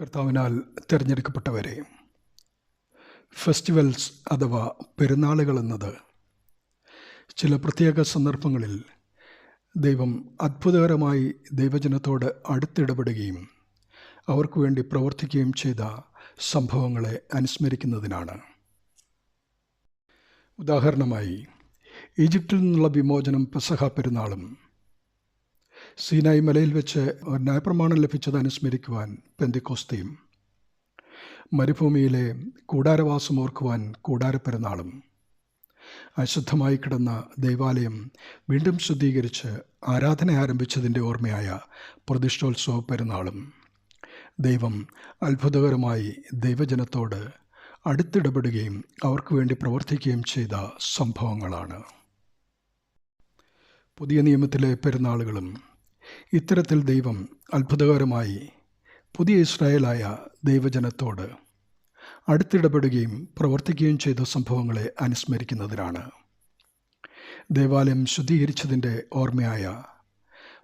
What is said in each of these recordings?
കർത്താവിനാൽ തിരഞ്ഞെടുക്കപ്പെട്ടവരെ ഫെസ്റ്റിവൽസ് അഥവാ പെരുന്നാളുകൾ എന്നത് ചില പ്രത്യേക സന്ദർഭങ്ങളിൽ ദൈവം അത്ഭുതകരമായി ദൈവജനത്തോട് അടുത്തിടപെടുകയും അവർക്ക് വേണ്ടി പ്രവർത്തിക്കുകയും ചെയ്ത സംഭവങ്ങളെ അനുസ്മരിക്കുന്നതിനാണ്. ഉദാഹരണമായി ഈജിപ്തിൽ നിന്നുള്ള വിമോചനം പെസഹ പെരുന്നാളും സീനായി മലയിൽ വെച്ച് ന്യായപ്രമാണം ലഭിച്ചത് അനുസ്മരിക്കുവാൻ പെന്തിക്കോസ്തയും. മരുഭൂമിയിലെ കൂടാരവാസം ഓർക്കുവാൻ കൂടാരപ്പെരുന്നാളും. അശുദ്ധമായി കിടന്ന ദൈവാലയം വീണ്ടും ശുദ്ധീകരിച്ച് ആരാധന ആരംഭിച്ചതിന്റെ ഓർമ്മയായ പ്രതിഷ്ഠോത്സവ പെരുന്നാളും. ദൈവം അത്ഭുതകരമായി ദൈവജനത്തോട് അടുത്തിടപെടുകയും അവർക്ക് വേണ്ടി പ്രവർത്തിക്കുകയും ചെയ്ത സംഭവങ്ങളാണ്. പുതിയ നിയമത്തിലെ പെരുന്നാളുകളും ഇത്തരത്തിൽ ദൈവം അത്ഭുതകരമായി പുതിയ ഇസ്രായേലായ ദൈവജനത്തോട് അടുത്തിടപെടുകയും പ്രവർത്തിക്കുകയും ചെയ്ത സംഭവങ്ങളെ അനുസ്മരിക്കുന്നതിനാണ്. ദേവാലയം ശുദ്ധീകരിച്ചതിന്റെ ഓർമ്മയായ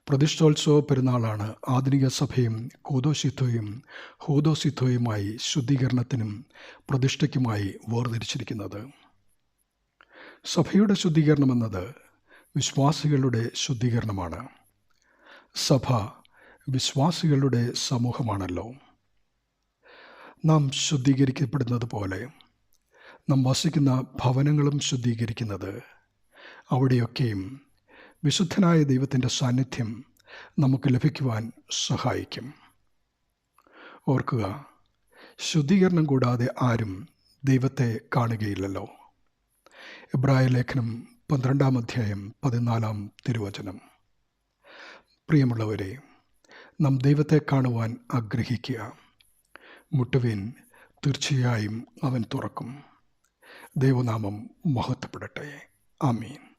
പ്രതിഷ്ഠോത്സവ പെരുന്നാളാണ് ആധുനിക സഭയും കൂതോസിത്വയും ഹൂതോസിത്വയുമായി ശുദ്ധീകരണത്തിനും പ്രതിഷ്ഠയ്ക്കുമായി വേർതിരിച്ചിരിക്കുന്നത്. സഭയുടെ ശുദ്ധീകരണമെന്നത് വിശ്വാസികളുടെ ശുദ്ധീകരണമാണ്. സഭ വിശ്വാസികളുടെ സമൂഹമാണല്ലോ. നാം ശുദ്ധീകരിക്കപ്പെടുന്നത് പോലെ നാം വസിക്കുന്ന ഭവനങ്ങളും ശുദ്ധീകരിക്കുന്നത്. അവിടെയൊക്കെയും വിശുദ്ധനായ ദൈവത്തിന്റെ സാന്നിധ്യം നമുക്ക് ലഭിക്കുവാൻ സഹായിക്കും. ഓർക്കുക ശുദ്ധീകരണം കൂടാതെ ആരും ദൈവത്തെ കാണുകയില്ലല്ലോ. എബ്രായ ലേഖനം പന്ത്രണ്ടാം അധ്യായം പതിനാലാം തിരുവചനം. പ്രിയമുള്ളവരെ നാം ദൈവത്തെ കാണുവാൻ ആഗ്രഹിക്കുക. മുട്ടുവിൻ തീർച്ചയായും അവൻ തുറക്കും. ദൈവനാമം മഹത്വപ്പെടട്ടെ. ആമീൻ.